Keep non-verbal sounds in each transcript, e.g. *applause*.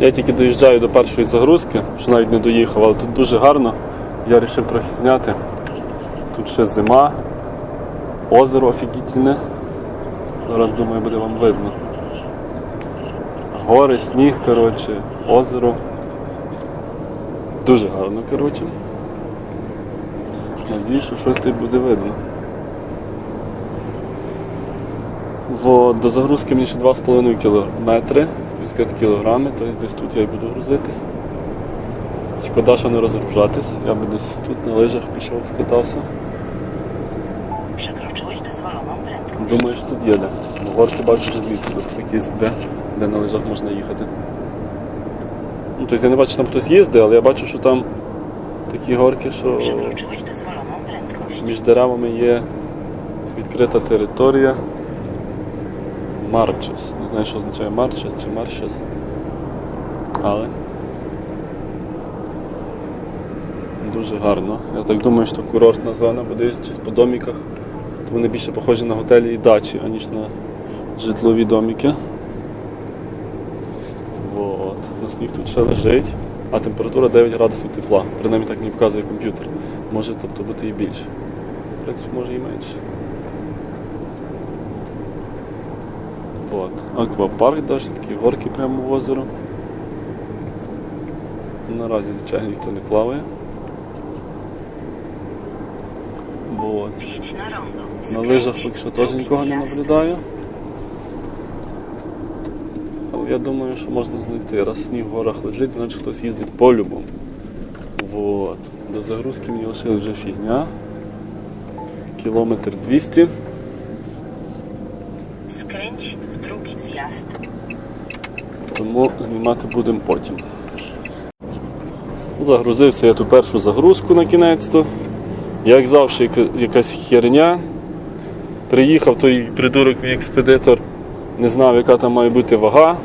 Я тільки доїжджаю до першої загрузки, що навіть не доїхав, але тут дуже гарно. Я вирішив трохи зняти. Тут ще зима, озеро офігітельне. Зараз думаю, буде вам видно. Гори, сніг, коротше, озеро. Дуже гарно, коротше. Надіюсь, що щось тут буде видно. Во, до загрузки мені ще 2,5 кілометри, тобто сказати кілограми, тобто десь тут я і буду грузитись. Шкода, що не розгружатись, я би десь тут на лижах пішов, скатався. Przekroczyłeś dozwoloną prędkość. Думаю, що тут їде. Бо горки бачу вже звідси, тут такі де, де на лижах можна їхати. Ну, тобто я не бачу, що там хтось їздить, але я бачу, що там такі горки, що Przekroczyłeś dozwoloną prędkość. між деревами є відкрита територія. Марчес. Не знаю, що означає Марчес чи Марчес. Але дуже гарно. Я так думаю, що курортна зона, бо дивлячись по доміках, то вони більше похожі на готелі і дачі, аніж на житлові доміки. Вот. На сніг тут ще лежить, а температура 9 градусів тепла. Принаймні так мені показує комп'ютер. Може тобто бути і більше. В принципі, може і менше. Вот. Аквапарк даже, такі горки прямо в озеро. Наразі, звичайно, ніхто не плаває. Rondo. На лижах поки що теж нікого не наблюдаю. Але я думаю, що можна знайти. Раз сніг в горах лежить, значить хтось їздить по-любому. Вот. До загрузки мені лишили вже фігня. Кілометр 200. Тому знімати будемо потім. Загрузився я ту першу загрузку на кінець-то. Як завжди, якась херня. Приїхав той придурок мій експедитор, не знав, яка там має бути вага.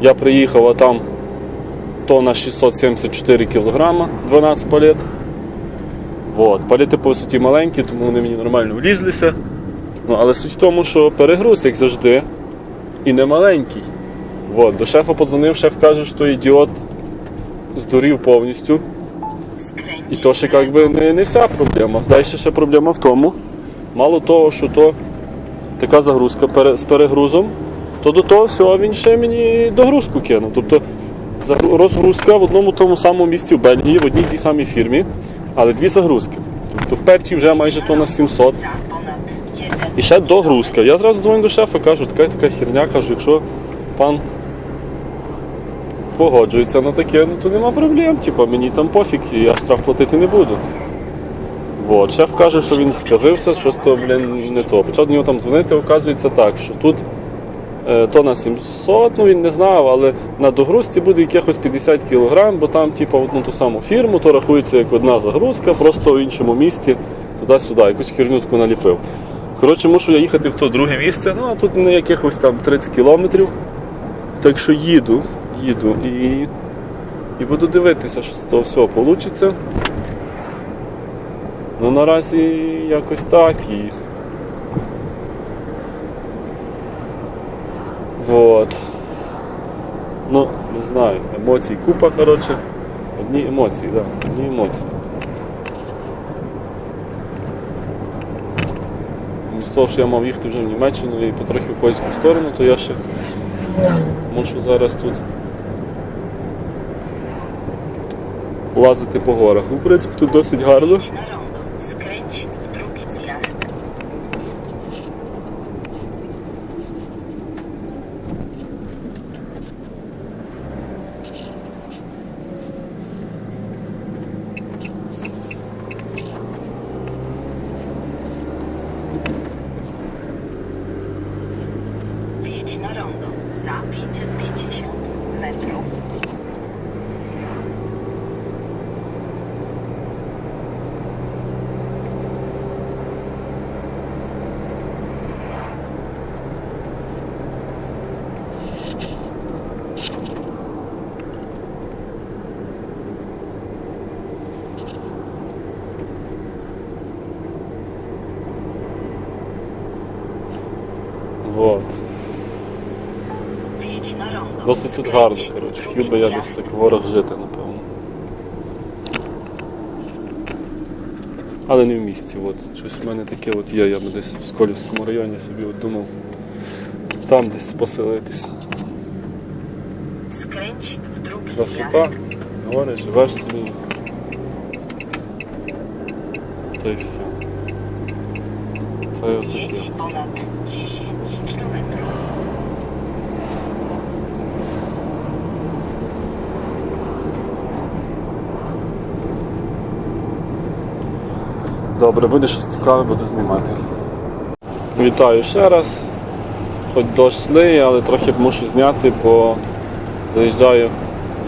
Я приїхав, а там тонна 674 кг, 12 палет. Вот. Палети по суті маленькі, тому вони мені нормально влізлися. Ну, але суть в тому, що перегруз, як завжди, і не маленький. Вот. До шефа подзвонив, шеф каже, що ідіот здурів повністю. І то ще w як би не, не вся проблема. Далі ще проблема в тому, мало того, що то така загрузка пере- з перегрузом, то до того всього він ще мені догрузку кинув. Тобто розгрузка в одному тому самому місці в Бельгії, в одній тій самій фірмі, але дві загрузки. Тобто в першій вже майже то на 700. za ponad 1 І ще догрузка. Я зразу дзвоню до шефа, кажу, така така херня, кажу, якщо пан погоджується на таке, ну то нема проблем. Типа мені там пофіг, я штраф платити не буду. Вот. Шеф каже, що він сказився, що то, блін, не то. Почав до нього там дзвонити, оказується так, що тут е, то на 700, ну він не знав, але на догрузці буде якихось 50 кг, бо там, типу, одну ту саму фірму, то рахується як одна загрузка, просто в іншому місці, туди-сюди, якусь херню наліпив. Коротше, мушу я їхати в то друге місце, ну а тут не якихось там 30 кілометрів. Так що їду, їду і, і буду дивитися, що з того всього вийде. Ну наразі якось так і. Вот. Ну, не знаю, емоцій купа, коротше. Одні емоції, так, да, одні емоції. Вмісто того, що я мав їхати вже в Німеччину і потрохи в польську сторону, то я ще мушу зараз тут лазити по горах. Ну, в принципі, тут досить гарно. Вот. Досить тут гарно, коротше. Хотів би я десь так в горах жити, напевно. Але не в місті. От. Щось в мене таке от є. Я би десь в Сколівському районі собі от думав там десь поселитися. Skręć w drugi Красота. Гори, живеш собі. Та й все. Таке. Jedź ponad 10 kilometrów. Добре, буде щось цікаве, буду знімати. Вітаю ще раз. Хоч дощ злий, але трохи мушу зняти, бо заїжджаю,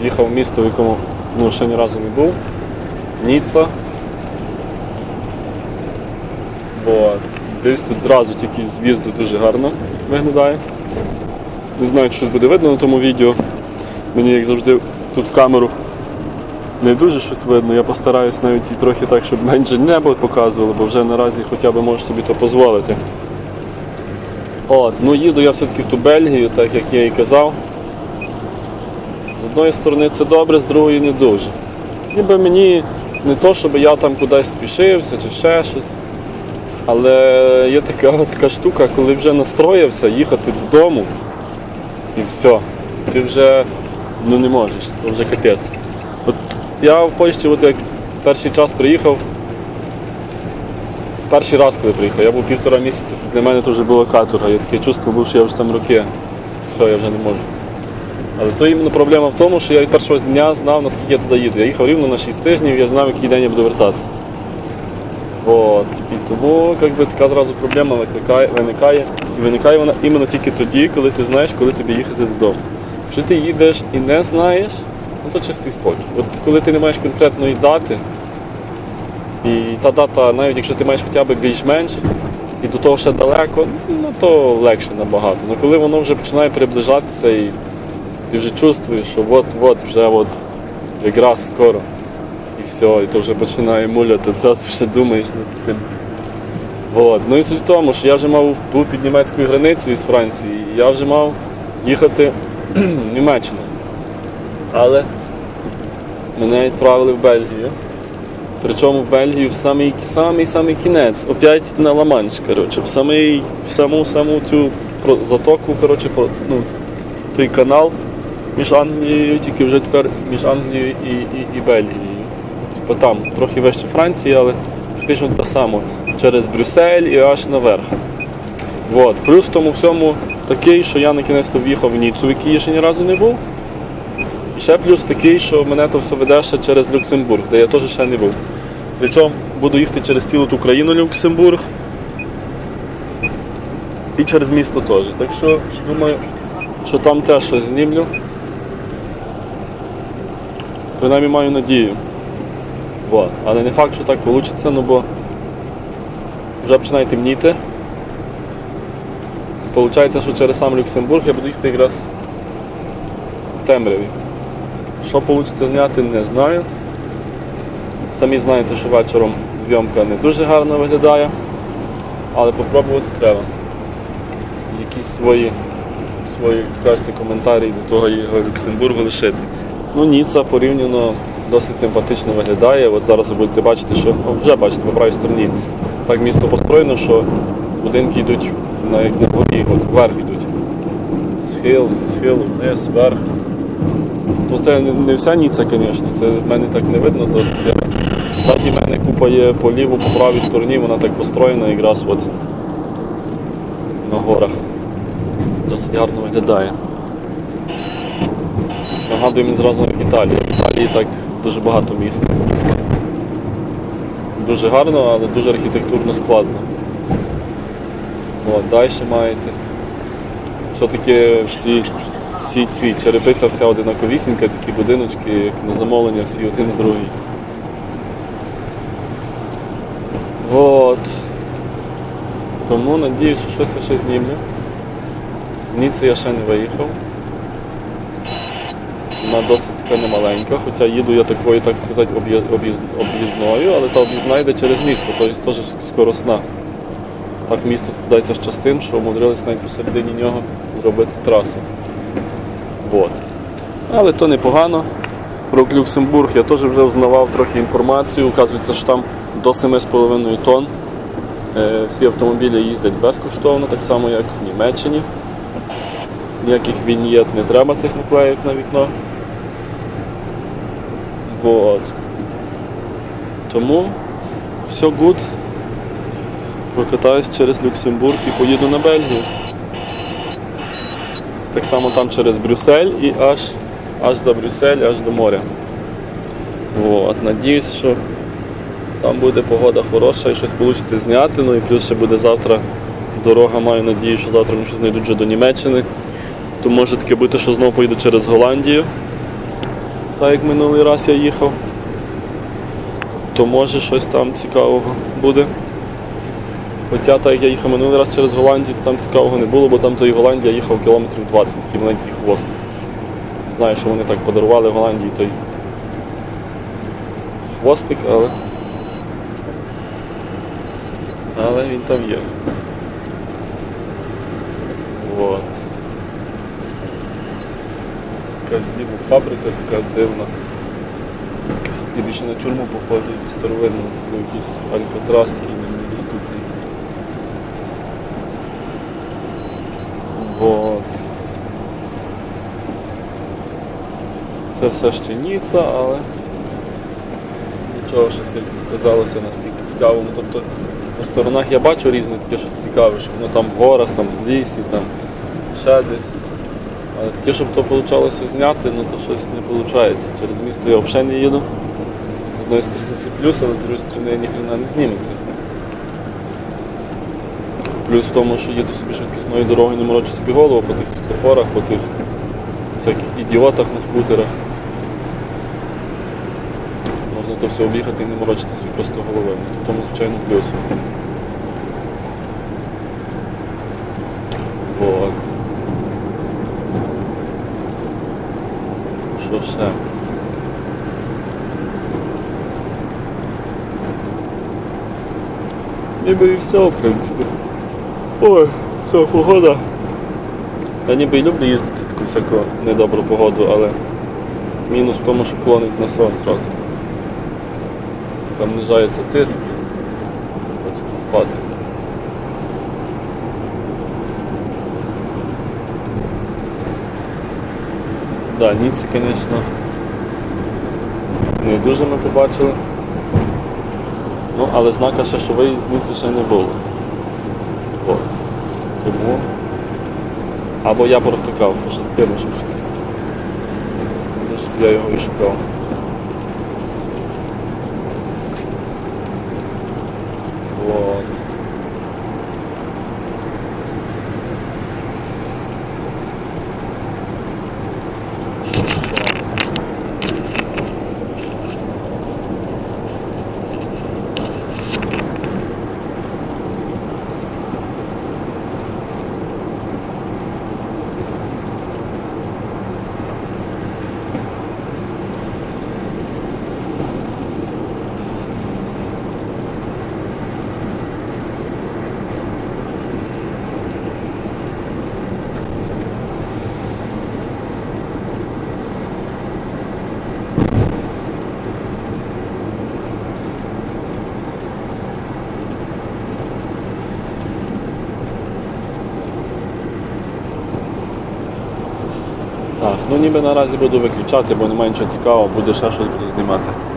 їхав в місто, в якому ну, ще ні разу не був. Ніцца. Бо десь тут зразу тільки з дуже гарно виглядає. Не знаю, чи щось буде видно на тому відео. Мені, як завжди, тут в камеру не дуже щось видно. Я постараюсь навіть і трохи так, щоб менше небо показувало, бо вже наразі хоча б можу собі то дозволити. От, ну їду я все-таки в ту Бельгію, так як я і казав. З одної сторони це добре, з другої не дуже. Ніби мені не то, щоб я там кудись спішився чи ще щось. Але є така, така штука, коли вже настроївся їхати додому і все. Ти вже ну, не можеш, це вже капець. От я в Польщі, от як перший час приїхав, перший раз, коли приїхав, я був півтора місяця, для мене це вже була каторга. Я таке чувство був, що я вже там роки. Все, я вже не можу. Але то іменно проблема в тому, що я від першого дня знав, наскільки я туди їду. Я їхав рівно на 6 тижнів, я знав, який день я буду вертатися. От. І тому якби, така зразу проблема викликає, виникає. І виникає вона іменно тільки тоді, коли ти знаєш, коли тобі їхати додому. Якщо ти їдеш і не знаєш, ну то чистий спокій. От коли ти не маєш конкретної дати, і та дата, навіть якщо ти маєш хоча б більш-менш, і до того ще далеко, ну то легше набагато. Ну коли воно вже починає приближатися і ти вже чувствуєш, що от-от вже от якраз скоро. Все, і то вже починає муляти, зразу ще думаєш над тим. От. Ну і суть в тому, що я вже мав був під німецькою границею з Франції, і я вже мав їхати в *clears throat* Німеччину. Але мене відправили в Бельгію. Причому в Бельгію в самий самий самий кінець, опять на Ла-Манш, коротше, в самий, в саму саму цю затоку, коротше, ну, той канал між Англією, тільки вже тепер між Англією і, і, і Бельгією. Бо там трохи вище Франції, але фактично те саме. Через Брюссель і аж наверх. От. Плюс в тому всьому такий, що я на кінець то в'їхав в Ніцу, в якій я ще ні разу не був. І ще плюс такий, що мене то все веде ще через Люксембург, де я теж ще не був. Причому буду їхати через цілу ту країну Люксембург. І через місто теж. Так що думаю, що там теж щось знімлю. Принаймні маю надію. Вот. Але не факт, що так вийде, ну бо вже починає темніти. Получається, що через сам Люксембург я буду їхати якраз в темряві. Що вийде зняти, не знаю. Самі знаєте, що вечором зйомка не дуже гарно виглядає, але попробувати треба. Якісь свої, свої як кажеться, коментарі до того його Люксембургу лишити. Ну, Ніца порівняно досить симпатично виглядає. От зараз ви будете бачити, що ну, вже бачите по правій стороні. Так місто построєно, що будинки йдуть на, як на горі, от вверх йдуть. Схил, зі схилу, вниз, вверх. Ну це не, вся Ніца, звісно, це в мене так не видно досить. Ззаді мене купа є по ліву, по правій стороні, вона так построєна якраз от на горах. Досить гарно виглядає. Нагадує мені зразу як Італія. В Італії так дуже багато міст. Дуже гарно, але дуже архітектурно складно. От, далі маєте. Все-таки всі, всі ці черепиця вся одинаковісінька, такі будиночки, як на замовлення, всі один другий. Вот. Тому надіюсь, що щось я ще знімлю. З Ніци я ще не виїхав. Вона досить така немаленька, хоча їду я такою, так сказати, об'їз- об'їз- об'їзною, але та об'їзна йде через місто, тобто теж скоросна. Так місто складається з частин, що умудрились навіть посередині нього зробити трасу. Вот. Але то непогано. Про Люксембург я теж вже узнавав трохи інформацію. Оказується, що там до 7,5 тонн. Е, Всі автомобілі їздять безкоштовно, так само як в Німеччині. Ніяких віньєт не треба цих наклеїв на вікно. Вот. Тому все good. Прокатаюсь через Люксембург і поїду на Бельгію. Так само там через Брюссель і аж, аж за Брюссель, аж до моря. Вот. Надіюсь, що там буде погода хороша і щось вийде зняти. Ну і плюс ще буде завтра дорога, маю надію, що завтра мені щось знайдуть вже до Німеччини. То може таке бути, що знову поїду через Голландію. Так як минулий раз я їхав. То може щось там цікавого буде. Хоча так як я їхав минулий раз через Голландію, то там цікавого не було, бо там тої Голландії я їхав кілометрів 20, такий маленький хвост. Знаю, що вони так подарували Голландії той хвостик, але. Але він там є. Вот. Якась ніби фабрика така дивна. Більше на тюрму походить, старовинну, такий якийсь алькатрас такий недоступний. Вот. Це все ще Ніца, але нічого щось казалося настільки цікаво. Ну, тобто по сторонах я бачу різне таке щось цікаве, що воно там в горах, там в лісі, там ще десь. Але таке, щоб то вийшло зняти, ну то щось не виходить. Через місто я взагалі не їду. З одної сторони це плюс, але з другої сторони ніхрена не зніметься. Плюс в тому, що їду собі швидкісною дорогою, не морочу собі голову по тих світлофорах, по тих всяких ідіотах на скутерах. Можна то все об'їхати і не морочити собі просто головою. Ну, в тому, звичайно, плюс. Вот. Ще? Ніби і все, в принципі. Ой, яка погода. Я ніби і люблю їздити таку всяку недобру погоду, але мінус в тому, що клонить на сон зразу. Там знижається тиск хочеться спати. Да, Ніці, звісно, не дуже ми побачили. Ну, але знака ще, що виїзд з Ніці ще не було. От. Тому. Або я просто крав, тому що ти можеш. я його і шукав. Вот. Що ще? Так, ну ніби наразі буду виключати, бо немає нічого цікавого, буде ще щось буду знімати.